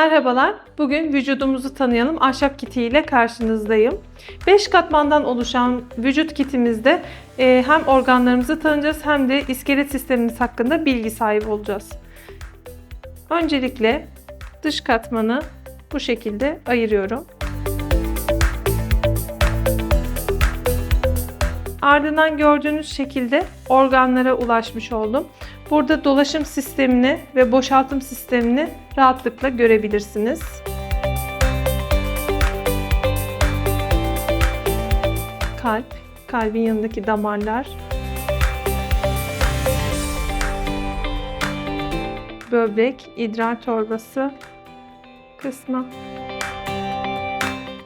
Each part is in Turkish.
Merhabalar, bugün vücudumuzu tanıyalım ahşap kiti ile karşınızdayım. 5 katmandan oluşan vücut kitimizde e, hem organlarımızı tanıyacağız hem de iskelet sistemimiz hakkında bilgi sahibi olacağız. Öncelikle dış katmanı bu şekilde ayırıyorum. Ardından gördüğünüz şekilde organlara ulaşmış oldum. Burada dolaşım sistemini ve boşaltım sistemini rahatlıkla görebilirsiniz. Kalp, kalbin yanındaki damarlar. Böbrek, idrar torbası kısmı.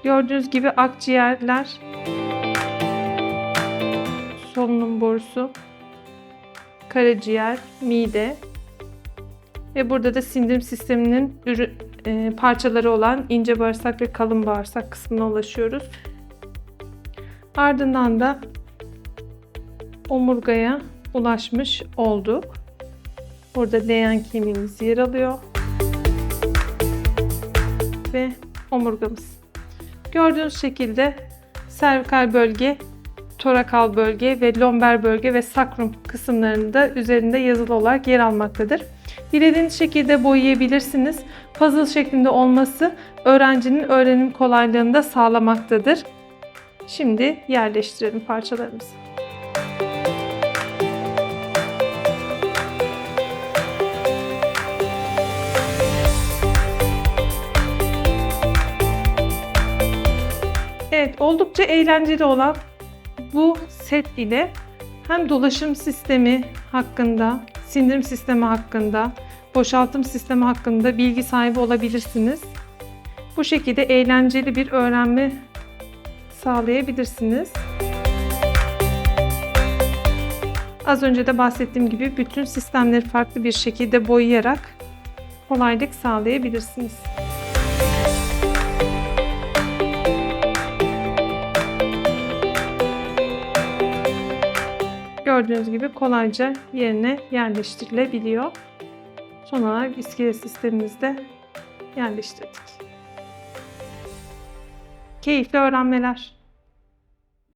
Gördüğünüz gibi akciğerler, solunum borusu, karaciğer, mide ve burada da sindirim sisteminin ürü, e, parçaları olan ince bağırsak ve kalın bağırsak kısmına ulaşıyoruz. Ardından da omurgaya ulaşmış olduk. Burada leğen kemiğimiz yer alıyor. Ve omurgamız. Gördüğünüz şekilde servikal bölge torakal bölge ve lomber bölge ve sakrum kısımlarında üzerinde yazılı olarak yer almaktadır. Dilediğiniz şekilde boyayabilirsiniz. Puzzle şeklinde olması öğrencinin öğrenim kolaylığını da sağlamaktadır. Şimdi yerleştirelim parçalarımızı. Evet, oldukça eğlenceli olan bu set ile hem dolaşım sistemi hakkında, sindirim sistemi hakkında, boşaltım sistemi hakkında bilgi sahibi olabilirsiniz. Bu şekilde eğlenceli bir öğrenme sağlayabilirsiniz. Az önce de bahsettiğim gibi bütün sistemleri farklı bir şekilde boyayarak kolaylık sağlayabilirsiniz. Gördüğünüz gibi kolayca yerine yerleştirilebiliyor. Son olarak iskelet sistemimizde yerleştirdik. Keyifli öğrenmeler.